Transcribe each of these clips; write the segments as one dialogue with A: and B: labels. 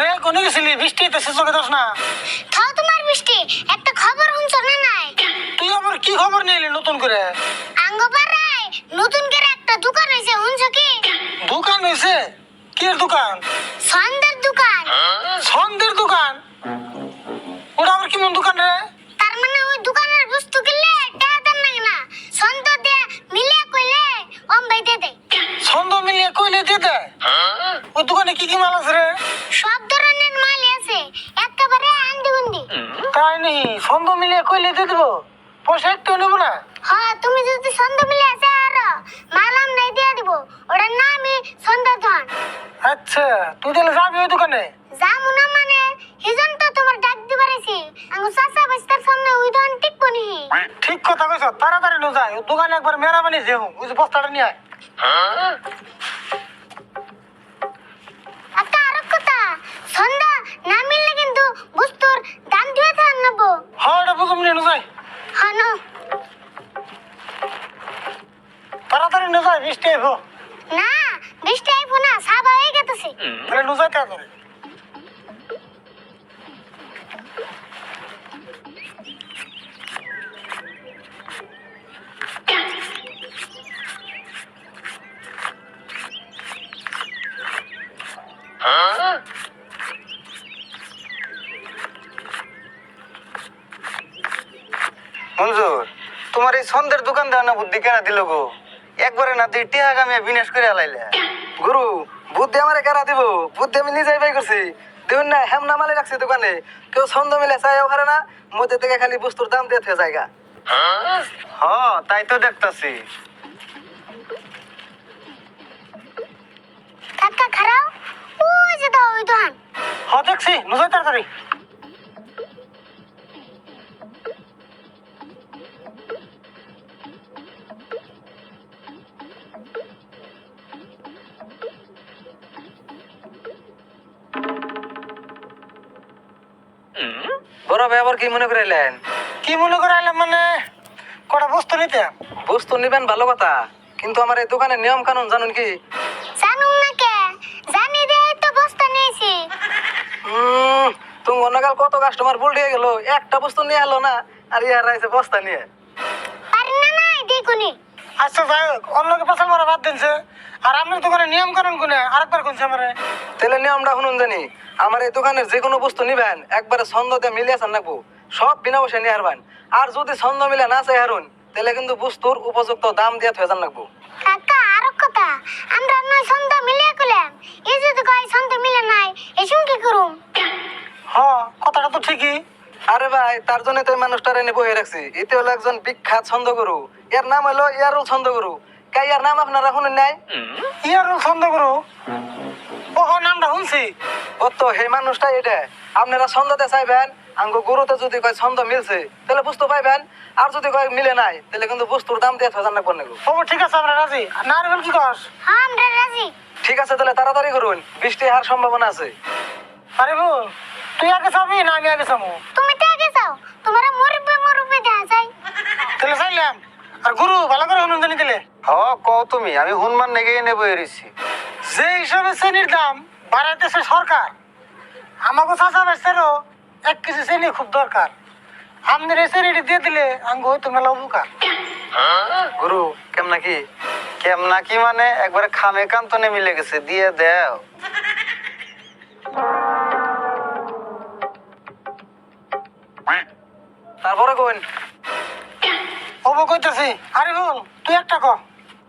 A: রে কোনে গেছিলি? বৃষ্টি হইতেছে চোখে দোষ না।
B: খাও তোমার বৃষ্টি একটা খবর শুনছো না নাই?
A: তুই আবার কি খবর নিলি নতুন করে?
B: আঙ্গ পাড়ায় নতুন করে একটা দোকান হয়েছে শুনছো কি?
A: দোকান হয়েছে? কি এর দোকান?
B: সন্ধ্যের দোকান।
A: ছন্দের দোকান? ওটা আবার কেমন দোকান রে
B: তার মানে ওই দোকানের বস্তু কিনলে টাকা দেন লাগে না সন্ধ্যা দিয়ে মিলে কইলে অম ভাই দিয়ে দেয়
A: ছন্দ মিলিয়ে কইলে দিয়ে দেয় ওই দোকানে কি কি মাল আছে রে।
B: সব ধরনের মাল আছে একেবারে আন্দি গুন্দি
A: তাই নি ছন্দ মিলিয়ে কইলে দিয়ে দেবো। পয়সা একটু নেব না।
B: হ্যাঁ তুমি যদি সন্ধ্যা মিলে আছে আর মাল আমরাই দিয়ে দিব ওটার নামই সন্ধ্যা
A: আচ্ছা তুই তাহলে যাবি ওই দোকানে?
B: যামু না মানে হিজন তো তোমার ডাক দিবারেছি আঙ্গু চাচা বস্তার সামনে ওই ধন টিকবো নি
A: ঠিক কথা কইছ তাড়াতাড়ি নো যায় ওই দোকানে একবার মেরা বানিয়ে যেও ওই বস্তাটা নিয়ে আয়।
B: সন্ধ্যা না মিললে কিন্তু বস্তুর দাম দিয়ে থান নেব।
A: হ্যাঁ ডাবু কম নিয়ে যাই
B: হ্যাঁ না।
A: তাড়াতাড়ি নিয়ে যাই বৃষ্টি আইব।
B: না বৃষ্টি আইবো না সাবা হয়ে গেতেছে।
A: তাহলে নুজা কা তাড়াতাড়ি।
C: এই ছন্দের দোকান দেওয়া না বুদ্ধি কেনা দিল গো? একবারে না তুই টিহা গামে বিনাশ করে আলাইলে। গুরু বুদ্ধি আমারে কেনা দিব? বুদ্ধি আমি নিজেই বাই করছি। দেখুন না রাখছি দোকানে। কেউ ছন্দ মিলে চাইও পারে না মধ্যে থেকে খালি বস্তুর দাম দিয়ে থাকে জায়গা হ তাই তো দেখতাছি।
B: কাকা খারাও? ওই যে দাও ওই দোকান।
A: হ্যাঁ দেখছি তাড়াতাড়ি।
C: বড় ভাই আবার কি মনে করাইলেন?
A: কি মনে করাইলাম মানে? কটা বস্তু নিতে?
C: বস্তু নিবেন ভালো কথা কিন্তু আমার এই দোকানের নিয়ম কানুন জানুন কি?
B: জানুম না কে? জানি দে তো বস্তা নিয়েছি।
C: তুমি অন্যকাল কত কাস্টমার ভুল দিয়ে গেল একটা বস্তু নিয়ে এলো না আর ইয়ার রাইছে বস্তা নিয়ে।
B: পারি না নাই দেখুনি।
A: আচ্ছা যাই হোক অন্যকে পাশাল মারা বাদ দিনছে আর আপনার দোকানে নিয়ম কানুন কোনে? আরেকবার কোনছে আমারে।
C: তাহলে নিয়মটা শুনুন জানি। আমার এই দোকানের যে কোনো বস্তু নিবেন একবারে ছন্দ দিয়ে মিলিয়ে আসান রাখব সব বিনা পয়সা নিয়ে হারবেন। আর যদি ছন্দ মিলে না চাই হারুন তাহলে কিন্তু বস্তুর উপযুক্ত দাম দিয়ে থয়ে যান রাখব
B: কাকা আরও কথা। আমরা নয় সন্ধ্যা মিলিয়ে কইলাম। এই যদি কয় সন্ধ্যা মিলে নাই এসুম কি করুম?
A: হ্যাঁ কথাটা তো ঠিকই।
C: আরে ভাই তার জন্য তো এই মানুষটার এনে বহে রাখছি। এতে হলো একজন বিখ্যাত ছন্দ গুরু। এর নাম হলো ইয়ারুল ছন্দ গুরু। কে ইয়ার নাম আপনারা শুনেন নাই?
A: ইয়ার ছন্দ করু। ও ও, নামটা শুনছি।
C: ও তো সেই মানুষটা এটা। আপনারা ছন্দতে চাইবেন আঙ্গ গুরুতে যদি কয় ছন্দ মিলছে তাহলে বুঝতে পাইবেন। আর যদি কয় মিলে নাই তাহলে কিন্তু বস্তুর দাম দিয়ে যান রাখবেন নাকো।
A: ও ঠিক আছে আমরা রাজি। না রেবেল কি কস?
B: হ্যাঁ আমরা রাজি।
C: ঠিক আছে তাহলে তাড়াতাড়ি করুন। বৃষ্টি হওয়ার সম্ভাবনা আছে।
A: আরে বল তুই আগে যাবি না আমি আগে যাব?
B: তুমি তো আগে যাও তোমার মরবে মরবে দেখা যায়।
A: তাহলে চাইলাম। আর গুরু ভালো করে জানি দিলে
C: হ কও তুমি আমি হনুমান নেগে এনে বয়ে রয়েছি
A: যে হিসাবে চেনির দাম বাড়াইতেছে সরকার আমাকে চাষা বেচতেরও এক কেজি চেনি খুব দরকার। আপনার এই চেনিটি দিয়ে দিলে আঙ্গ হয়তো মেলা উপকার।
C: গুরু কেমন কি কেমন কি মানে? একবারে খামে কান্তনে মিলে গেছে দিয়ে দেও। তারপরে কোন
A: হব কইতাছি আরে বল তুই একটা ক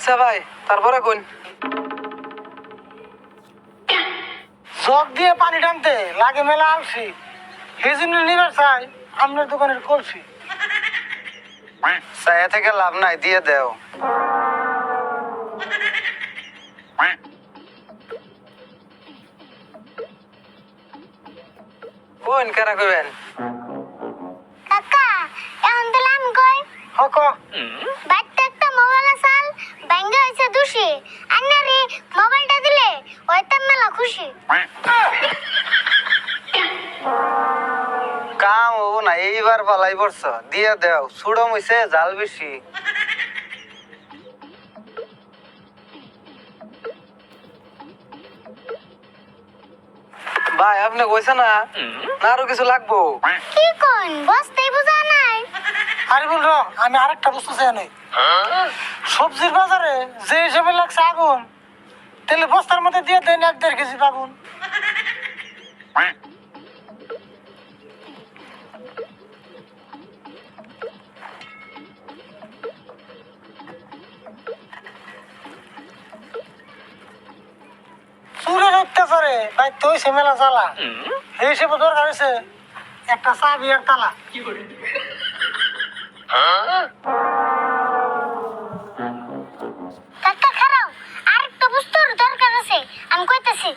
C: আচ্ছা ভাই তারপরে কোন
A: জগ দিয়ে পানি টানতে লাগে মেলা আলসি হেজিন নিবার চাই আপনার দোকানের কলসি।
C: চায়া থেকে লাভ নাই দিয়ে দেও। কোন কেনা কইবেন?
B: কাকা এখন দিলাম কই?
A: হক।
B: বাট দোষী আন্নারে মোবাইলটা দিলে? ওইতাম মেলা খুশি।
C: কাম হব না এইবার পালাই পড়ছ। দিয়া দেও সুড়ো মইছে জাল বেশি। ভাই আপনি কইছে না? না আরও কিছু লাগবো?
B: কি কোন বসতেই বোঝা নাই।
A: আরে বল র আমি আরেকটা বস্তু চাই নাই সবজির বাজারে যে হিসাবে লাগছে আগুন তাহলে বস্তার মধ্যে দিয়ে দেন এক দেড় কেজি আগুন। চুরের অত্যাচারে ভাই তুই সে মেলা জ্বালা। এই হিসেবে দরকার হয়েছে একটা চা বিয়ার তালা।
B: কাকা কইতাছি।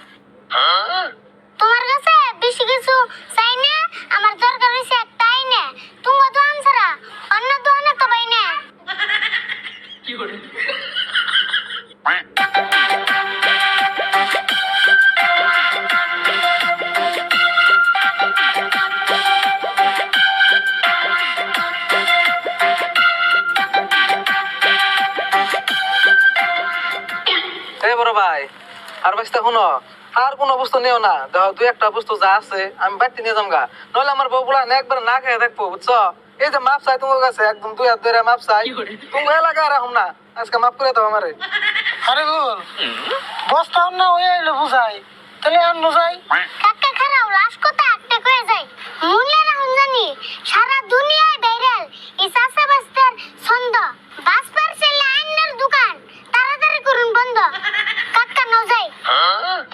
C: আর বাইসতে শুনো আর কোনো বস্তু নিও না। দেখো দু একটা বস্তু যা আছে আমি বাড়তে নিয়ে যাম গা নইলে আমার বউ না একবার না খেয়ে দেখব বুঝছ? এই যে মাপ চাই তোমার কাছে একদম দুই হাত ধরে মাপ চাই। তুমি এলাকা আর না আজকে মাপ করে দাও আমারে।
A: আরে বল বস্তা না ওই আইলো বুঝাই। তাহলে আর নো
B: যাই খারাপ লাশ কথা একটা করে যাই মুলে না হুন জানি সারা দুনিয়ায় ভাইরাল। ইসাসা বাস্তার ছন্দ। বাস ছেলে আইনের দোকান। তাড়াতাড়ি করুন বন্ধ। Huh?